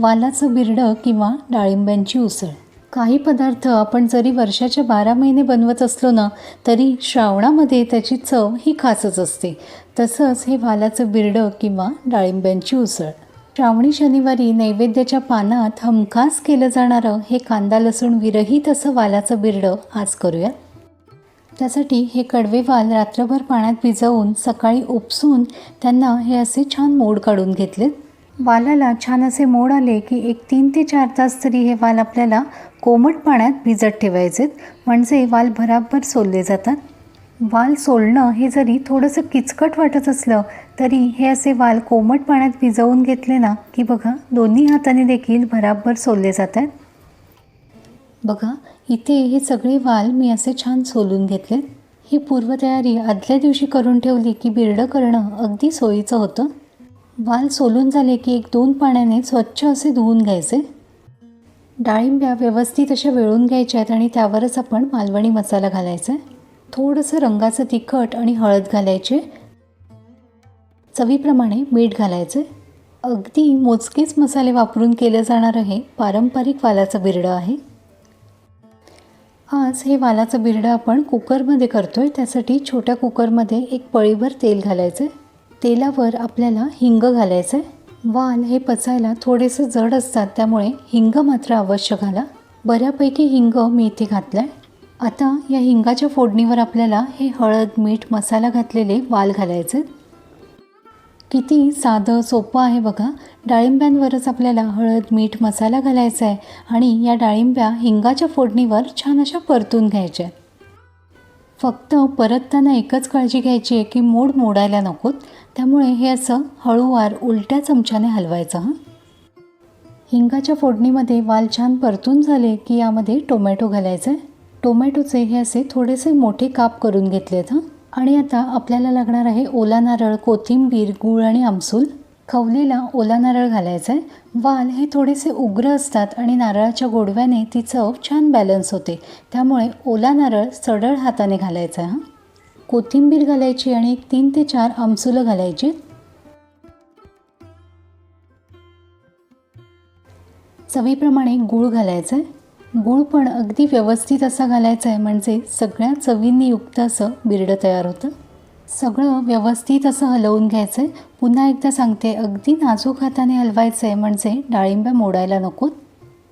वालाचं बिरडं किंवा डाळिंब्यांची उसळ. काही पदार्थ आपण जरी वर्षाच्या बारा महिने बनवत असलो ना तरी श्रावणामध्ये त्याची चव ही खासच असते. तसंच हे वालाचं बिरडं किंवा डाळिंब्यांची उसळ. श्रावणी शनिवारी नैवेद्याच्या पानात हमखास केलं जाणारं हे कांदा लसूण विरहित असं वालाचं बिरडं आज करूया त्यासाठी हे कडवे वाल रात्रभर पाण्यात भिजवून सकाळी उपसून त्यांना हे असे छान मोड काढून घेतलेत. वालाला छान असे मोड आले की एक तीन ते चार तास तरी हे वाल आपल्याला कोमट पाण्यात भिजत ठेवायचेत. म्हणजे वाल भराभर सोलले जातात. वाल सोलणं हे जरी थोडंसं किचकट वाटत असलं तरी हे असे वाल कोमट पाण्यात भिजवून घेतले ना की बघा दोन्ही हाताने देखील भराभर सोलले जातात. बघा इथे हे सगळे वाल मी असे छान सोलून घेतले ही पूर्वतयारी आदल्या दिवशी करून ठेवली की बिरडं करणं अगदी सोयीचं होतं. वाल सोलून झाले की एक दोन पाण्याने स्वच्छ असे धुवून घ्यायचे. डाळिंब्या व्यवस्थित अशा वेळून घ्यायच्या आहेत आणि त्यावरच आपण मालवणी मसाला घालायचा. आहे थोडंसं रंगाचं तिखट आणि हळद घालायचे. चवीप्रमाणे मीठ घालायचे. अगदी मोजकेच मसाले वापरून केलं जाणारं हे पारंपरिक वालाचं बिरडं आहे. आज हे वालाचं बिरडं आपण कुकरमध्ये करतो आहे त्यासाठी छोट्या कुकरमध्ये एक पळीभर तेल घालायचं. आहे तेलावर आपल्याला हिंग घालायचं आहे वाल हे पचायला थोडेसे जड असतात त्यामुळे हिंग मात्र अवश्य घाला बऱ्यापैकी हिंग मी इथे घातलं आहे आता या हिंगाच्या फोडणीवर आपल्याला हे हळद मीठ मसाला घातलेले वाल घालायचे. किती साधं सोपं आहे बघा. डाळिंब्यांवरच आपल्याला हळद मीठ मसाला घालायचा आहे आणि या डाळिंब्या हिंगाच्या फोडणीवर छान अशा परतून घ्यायच्या. आहेत फक्त परतताना एकच काळजी घ्यायची आहे की मोड मोडायला नकोत. त्यामुळे हे असं हळूवार उलट्या चमच्याने हलवायचं हां? हिंगाच्या फोडणीमध्ये वाल छान परतून झाले की यामध्ये टोमॅटो घालायचं आहे टोमॅटोचे हे असे थोडेसे मोठे काप करून घेतलेत हां? आणि आता आपल्याला लागणार आहे ओला नारळ कोथिंबीर गूळ आणि आमसूल. खवलीला ओला नारळ घालायचा आहे वाल हे थोडेसे उग्र असतात आणि नारळाच्या गोडव्याने ती चव छान बॅलन्स होते. त्यामुळे ओला नारळ सडळ हाताने घालायचा हां? कोथिंबीर घालायची आणि एक तीन ते चार आमसुलं घालायची. चवीप्रमाणे गूळ घालायचं आहे गूळ पण अगदी व्यवस्थित असा घालायचा आहे म्हणजे सगळ्या चवींनी युक्त असं बिरडं तयार होतं. सगळं व्यवस्थित असं हलवून घ्यायचं आहे पुन्हा एकदा सांगते अगदी नाजूक हाताने हलवायचं आहे म्हणजे डाळिंब्या मोडायला नकोत.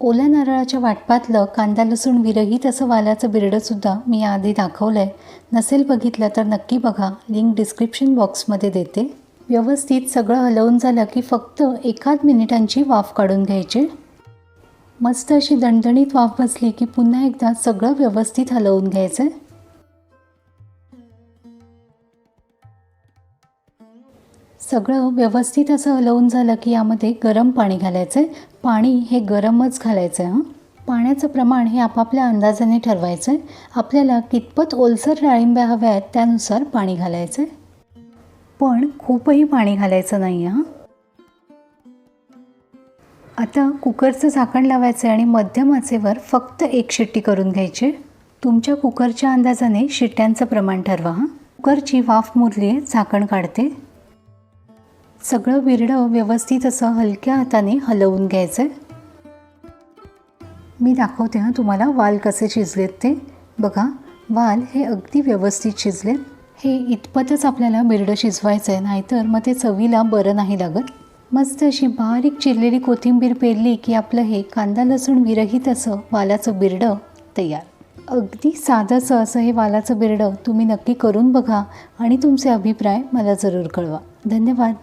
ओल्या नारळाच्या वाटपातलं कांदा लसूण विरहित असं वालाचं बिरडंसुद्धा मी आधी दाखवलं आहे नसेल बघितलं तर नक्की बघा लिंक डिस्क्रिप्शन बॉक्समध्ये देते. व्यवस्थित सगळं हलवून झालं की फक्त एकाच मिनिटांची वाफ काढून घ्यायची. मस्त अशी दणदणीत वाफ बसली की पुन्हा एकदा सगळं व्यवस्थित हलवून घ्यायचं सगळं व्यवस्थित असं हलवून झालं की यामध्ये गरम पाणी घालायचं आहे. पाणी हे गरमच घालायचं आहे हां. पाण्याचं प्रमाण हे आपापल्या अंदाजाने ठरवायचं आहे. आपल्याला कितपत ओलसर डाळिंब्या हव्या आहेत त्यानुसार पाणी घालायचं आहे. पण खूपही पाणी घालायचं नाही हां. आता कुकरचं झाकण लावायचं आहे आणि मध्यम आचेवर फक्त एक शिट्टी करून घ्यायची तुमच्या कुकरच्या अंदाजाने शिट्ट्यांचं प्रमाण ठरवा हां. कुकरची वाफ मुरली आहे झाकण काढते. सगळं विरडं व्यवस्थित असं हलक्या हाताने हलवून घ्यायचं आहे मी दाखवते हां तुम्हाला वाल कसे शिजलेत ते. बघा वाल हे अगदी व्यवस्थित शिजलेत. हे इतपतच आपल्याला बिरडं शिजवायचं आहे नाहीतर मग ते चवीला बरं नाही लागत. मस्त अशी बारीक चिरलेली कोथिंबीर पेरली की आपलं हे कांदा लसूण विरहित असं वालाचं बिरडं तयार. अगदी साधंसं असं हे वालाचं बिरडं तुम्ही नक्की करून बघा आणि तुमचे अभिप्राय मला जरूर कळवा. धन्यवाद.